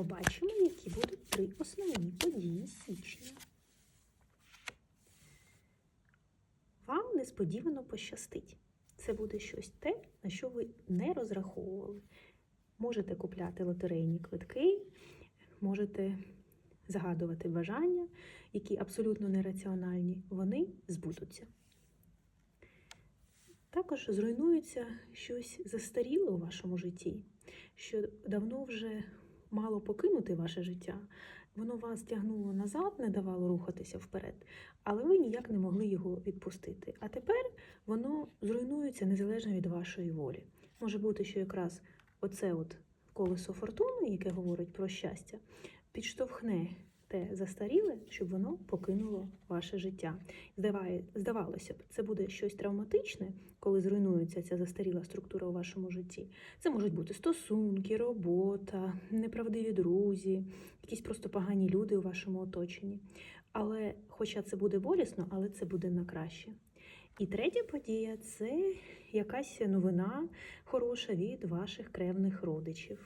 побачимо, які будуть три основні події січня. Вам несподівано пощастить. Це буде щось те, на що ви не розраховували. Можете купляти лотерейні квитки, можете загадувати бажання, які абсолютно нераціональні, вони збудуться. Також зруйнується щось застаріле у вашому житті, що давно вже мало покинути ваше життя. Воно вас тягнуло назад, не давало рухатися вперед, але ви ніяк не могли його відпустити. А тепер воно зруйнується незалежно від вашої волі. Може бути, що якраз оце от колесо фортуни, яке говорить про щастя, підштовхне те застаріле, щоб воно покинуло ваше життя. Здавалося б, це буде щось травматичне, коли зруйнується ця застаріла структура у вашому житті. Це можуть бути стосунки, робота, неправдиві друзі, якісь просто погані люди у вашому оточенні. Але, хоча це буде болісно, але це буде на краще. І третя подія це якась новина хороша від ваших кревних родичів.